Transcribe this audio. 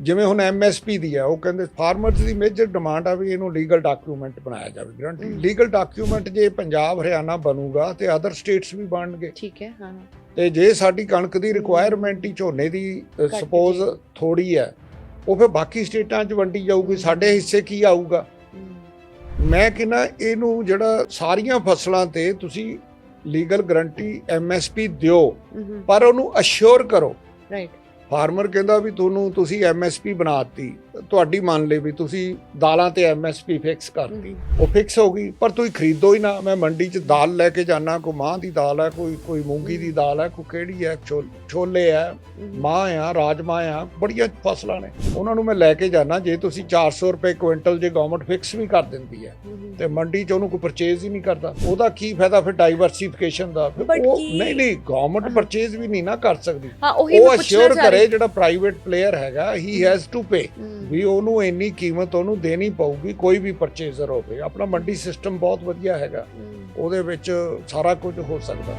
ਜਿਵੇਂ ਹੁਣ ਐਮਐਸਪੀ ਦੀ ਹੈ ਉਹ ਕਹਿੰਦੇ ਫਾਰਮਰਸ ਦੀ ਮੇਜਰ ਡਿਮਾਂਡ ਆ ਵੀ ਇਹਨੂੰ ਲੀਗਲ ਡਾਕੂਮੈਂਟ ਬਣਾਇਆ ਜਾਵੇ ਗਰੰਟੀ। ਲੀਗਲ ਡਾਕੂਮੈਂਟ ਜੇ ਪੰਜਾਬ ਹਰਿਆਣਾ ਬਣੂਗਾ ਤੇ ਅਦਰ ਸਟੇਟਸ ਵੀ ਬਣਨਗੇ। ਠੀਕ ਹੈ ਹਾਂ। ਤੇ ਜੇ ਸਾਡੀ ਕਣਕ ਦੀ ਰਿਕੁਆਇਰਮੈਂਟ ਹੀ ਝੋਨੇ ਦੀ ਸਪੋਜ਼। ਥੋੜੀ ਹੈ ਉਹ ਫਿਰ ਬਾਕੀ ਸਟੇਟਾਂ 'ਚ ਵੰਡੀ ਜਾਊਗੀ ਸਾਡੇ ਹਿੱਸੇ ਕੀ ਆਊਗਾ? ਮੈਂ ਕਹਿੰਦਾ ਇਹਨੂੰ ਜਿਹੜਾ ਸਾਰੀਆਂ ਫਸਲਾਂ ਤੇ ਤੁਸੀਂ ਲੀਗਲ ਗਰੰਟੀ ਐਮਐਸਪੀ ਦਿਓ ਪਰ ਉਹਨੂੰ ਅਸ਼ੋਰ ਕਰੋ। ਰਾਈਟ ਫਾਰਮਰ ਕਹਿੰਦਾ ਵੀ ਤੁਹਾਨੂੰ ਤੁਸੀਂ ਐਮਐਸਪੀ ਬਣਾਤੀ ਤੁਹਾਡੀ ਮੰਨ ਲਈ ਵੀ ਤੁਸੀਂ ਦਾਲਾਂ ਤੇ ਐਮਐਸਪੀ ਫਿਕਸ ਕਰਤੀ। ਉਹ ਫਿਕਸ ਹੋ ਗਈ ਪਰ ਤੁਸੀਂ ਖਰੀਦੋ ਹੀ ਨਾ। ਮੈਂ ਮੰਡੀ 'ਚ ਦਾਲ ਲੈ ਕੇ ਜਾਣਾ ਕੋਈ ਮਾਂ ਦੀ ਦਾਲ ਹੈ ਕੋਈ ਕੋਈ ਮੂੰਗੀ ਦੀ ਦਾਲ ਹੈ ਕੋਈ ਕਿਹੜੀ ਹੈ ਛੋਲੇ ਹੈ ਮਾਂ ਆ ਰਾਜਮਾ ਆ ਬੜੀਆਂ ਫਸਲਾਂ ਨੇ। ਉਹਨਾਂ ਨੂੰ ਮੈਂ ਲੈ ਕੇ ਜਾਣਾ ਜੇ ਤੁਸੀਂ 400 ਰੁਪਏ ਕੁਇੰਟਲ ਜੇ ਗਵਰਨਮੈਂਟ ਫਿਕਸ ਵੀ ਕਰ ਦਿੰਦੀ ਹੈ ਤੇ ਮੰਡੀ 'ਚ ਉਹਨੂੰ ਕੋਈ ਪਰਚੇਜ਼ ਹੀ ਨਹੀਂ ਕਰਦਾ। ਉਹਦਾ ਕੀ ਫਾਇਦਾ ਫਿਰ ਡਾਈਵਰਸਿਫਿਕੇਸ਼ਨ ਦਾ? ਉਹ ਨਹੀਂ ਨਹੀਂ ਗਵਰਨਮੈਂਟ ਪਰਚੇਜ਼ ਵੀ ਨਹੀਂ ਨਾ ਕਰ ਸਕਦੀ। ਉਹੀ ਅਸ਼ੋਰ ਕਰੇ ਜਿਹੜਾ ਪ੍ਰਾਈਵੇਟ ਪਲੇਅਰ ਹੈਗਾ ਹੀ ਹੈਜ਼ ਟੂ ਪੇ ਵੀ ਉਹਨੂੰ ਇੰਨੀ ਕੀਮਤ ਉਹਨੂੰ ਦੇਣੀ ਪਊਗੀ ਕੋਈ ਵੀ ਪਰਚੇਜ਼ਰ ਹੋਵੇ। ਆਪਣਾ ਮੰਡੀ ਸਿਸਟਮ ਬਹੁਤ ਵਧੀਆ ਹੈਗਾ। ਉਹਦੇ ਵਿੱਚ ਸਾਰਾ ਕੁਝ ਹੋ ਸਕਦਾ।